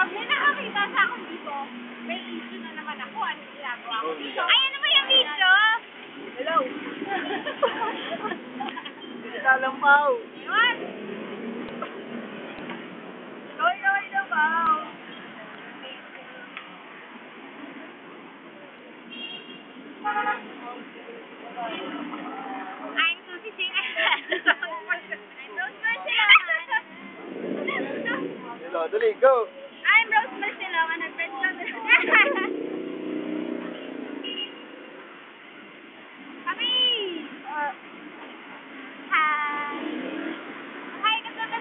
pag may nakakita sa akin dito, may issue na naman ako. Ano ginagawa ko dito? Ay, ano ba yung video? Hello? Lalampaw. Yun! Loy, loy, labaw! I'm Susie Marcelon. Hello, dali, go. I'm Rose Marcelon. Ano, friends lang. Kami! Uh, hi! Hi, kasama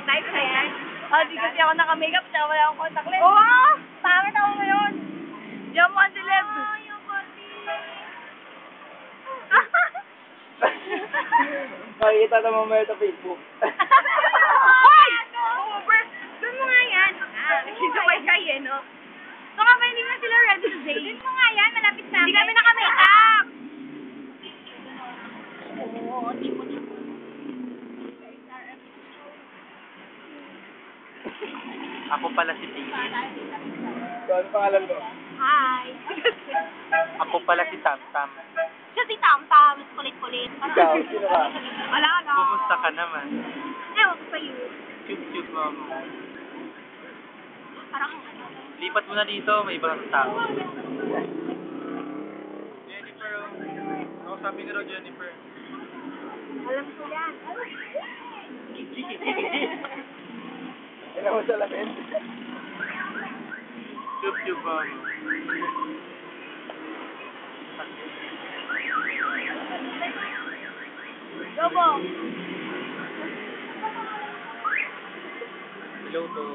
Side type na yan. Ah, di kasi ako naka-makeup, tsaka wala akong contact lens. Oo! Oh, pangit ako ngayon. Diyan mo ang celeb. Oh, yung konti. Makikita na mamaya sa Facebook. Hoy! Over! Doon mo nga yan. Ah, nakisabay kayo, eh, no? Baka ba hindi na sila ready today? Doon mo nga yan, malapit na. Hindi kami naka-makeup! Oo, tipo-tipo. Ako pala si Piggy. So, ano pangalan mo? Hi! Ako pala si Tam Tam. Siya si Tam Tam, kulit-kulit. Ikaw, sino ka? Wala na. Kumusta ka naman? Ewan ko sa'yo. Tube-tube mom. Parang ano. Lipat mo na dito, may ibang tao. Jennifer, oh. Ako sabi ni Ro, Jennifer. Alam ko yan. Ano mo sa lamin? Tube-tube mom. Lobo. Hello to.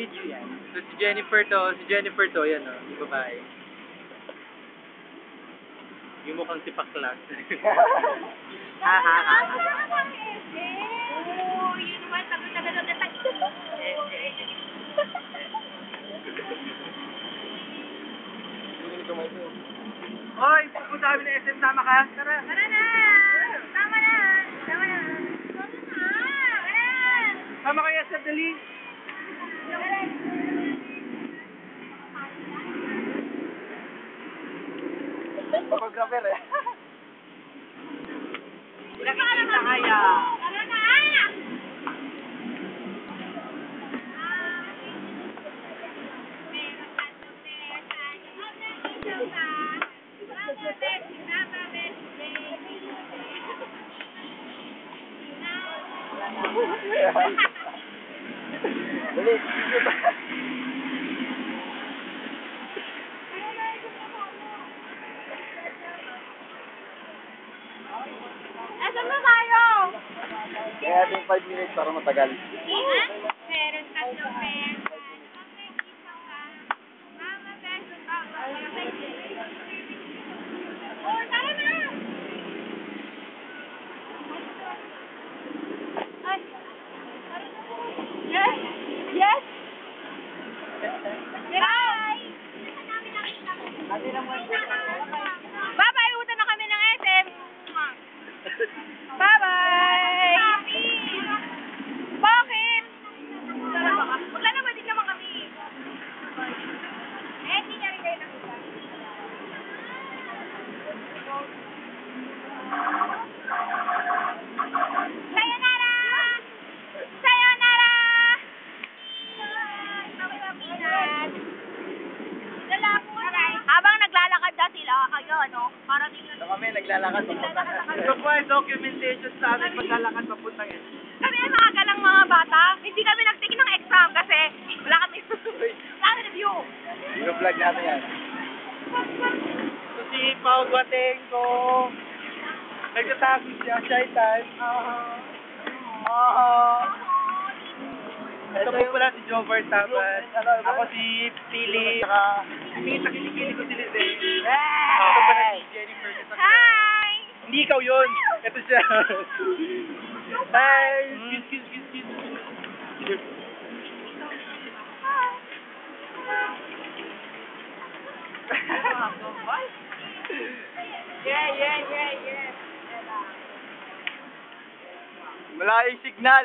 Video yan. So, si Jennifer to, si Jennifer to, yan oh, yung babae. Yung mukhang si Paklas. ha ha ha. Oo, yun naman. Tagal-tagal na may Hoy, pupunta kami ng SM, sama ka? Tara. Tara na! Tama na! Tama na! Tama na! Sama kayo sa dali. Photographer eh. Nakikita kaya. Tara na! Dali. Asan Kaya natin 5 minutes para matagal. Meron tatlong beses. Mama, beses. Oh, tara na! Ay. Yes! Yes! Bye! Bye-bye! Utan na kami ng SM! Bye-bye! Bakit? Maglalaba din naman kami. Eh, hindi niya rin kayo nakita. Sayonara! Sayonara! Habang naglalakad na sila, kayo, ano, para tingnan. So kami naglalakad papunta Ito po ay documentation sa amin paglalakad papuntang yan. Kami ay mga galang mga bata. Hindi kami nagtingin ng exam kasi wala kami. wala kami review. Yung-vlog natin yan. So si Pao Guateng ko. Nagtatago siya, shy time. Oh. Ito po pala si Jover Tabat. Ako si Philip. Kita kilikili ko si Lizette. Ito pala si Jennifer. Hi! Hindi ikaw yun. Ito siya. Hi. Kiss, kiss, kiss, kiss. Yeah, yeah, yeah, yeah. Malaking signal.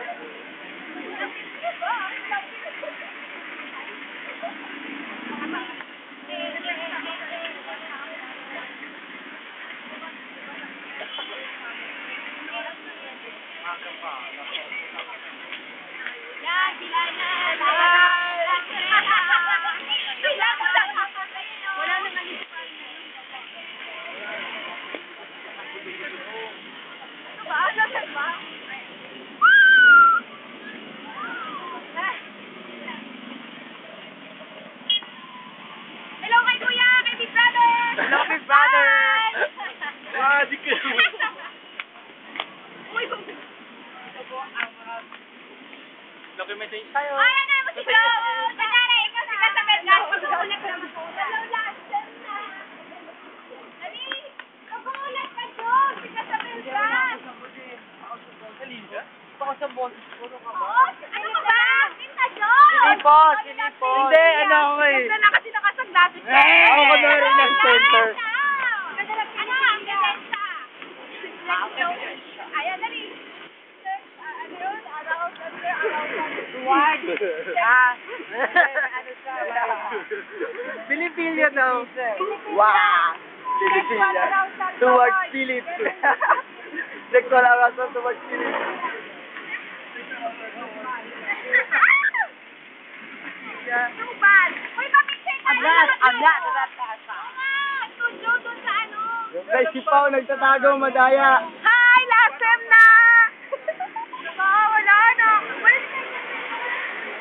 Yan, sila na. Sila ko lang. Wala nang alis pa. Ano ba? Nasaan ba? Hello kay Kuya, kay Big Brother! Hello, Big Brother! Ah, di ka. Uy, Documentation tayo. Ay, ano mo si Joe? Kunyari, ikaw si Casabel, guys. Magugulat ka. Na. Dali, magugulat ka, Joe. Si Casabel, guys. Baka sa boses ko. Ano ka ba? Ano ka ba? Pinta. Sinipot, sinipot. Hindi, ano ako eh. Ganda na kasi nakasagdato siya. Ako ka na rin ng center. Ganda. Ano, ang. Ayan, dali. Ano yun? Around, ano yun? Around, Word. Ah. Ano siya? Pilipilya daw. Wow! Pilipilya. Towards Philip. Sexual harassment towards Philip. Tubal. Uy, papicture tayo. Agad, agad. Oo nga, studio dun sa kay si Pao nagtatago, madaya. Hi, last time na. Baka wala na. Wala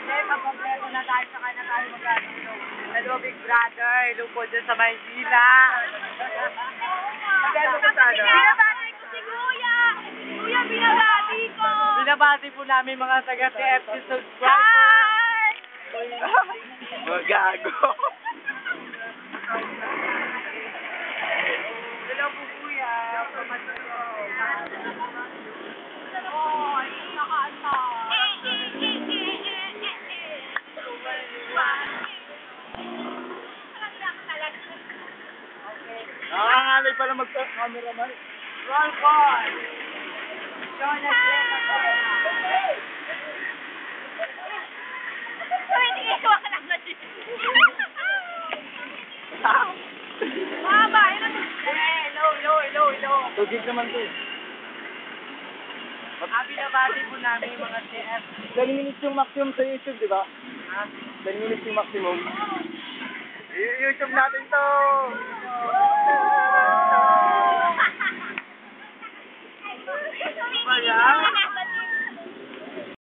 Hindi, papampleto na tayo sa kanya tayo magkano. Hello, Big Brother. Hello po dyan sa Maynila. Ka sana? Binabati ko si Kuya. Kuya, binabati ko. Binabati po namin mga taga-TFC subscribers. Hi! Mga gago. Hello po, Kuya. Oh, ay, nakanta. Eh, eh, eh, eh, eh, eh, eh. Parang lang talaga. Nangangalay pala mag-cameraman. Roll call. Jonas 2 gig naman to eh. Ah, binabati po namin mga CF. 10 minutes yung maximum sa YouTube, di ba? Ah. Ha? 10 minutes yung maximum. YouTube natin to! Ano?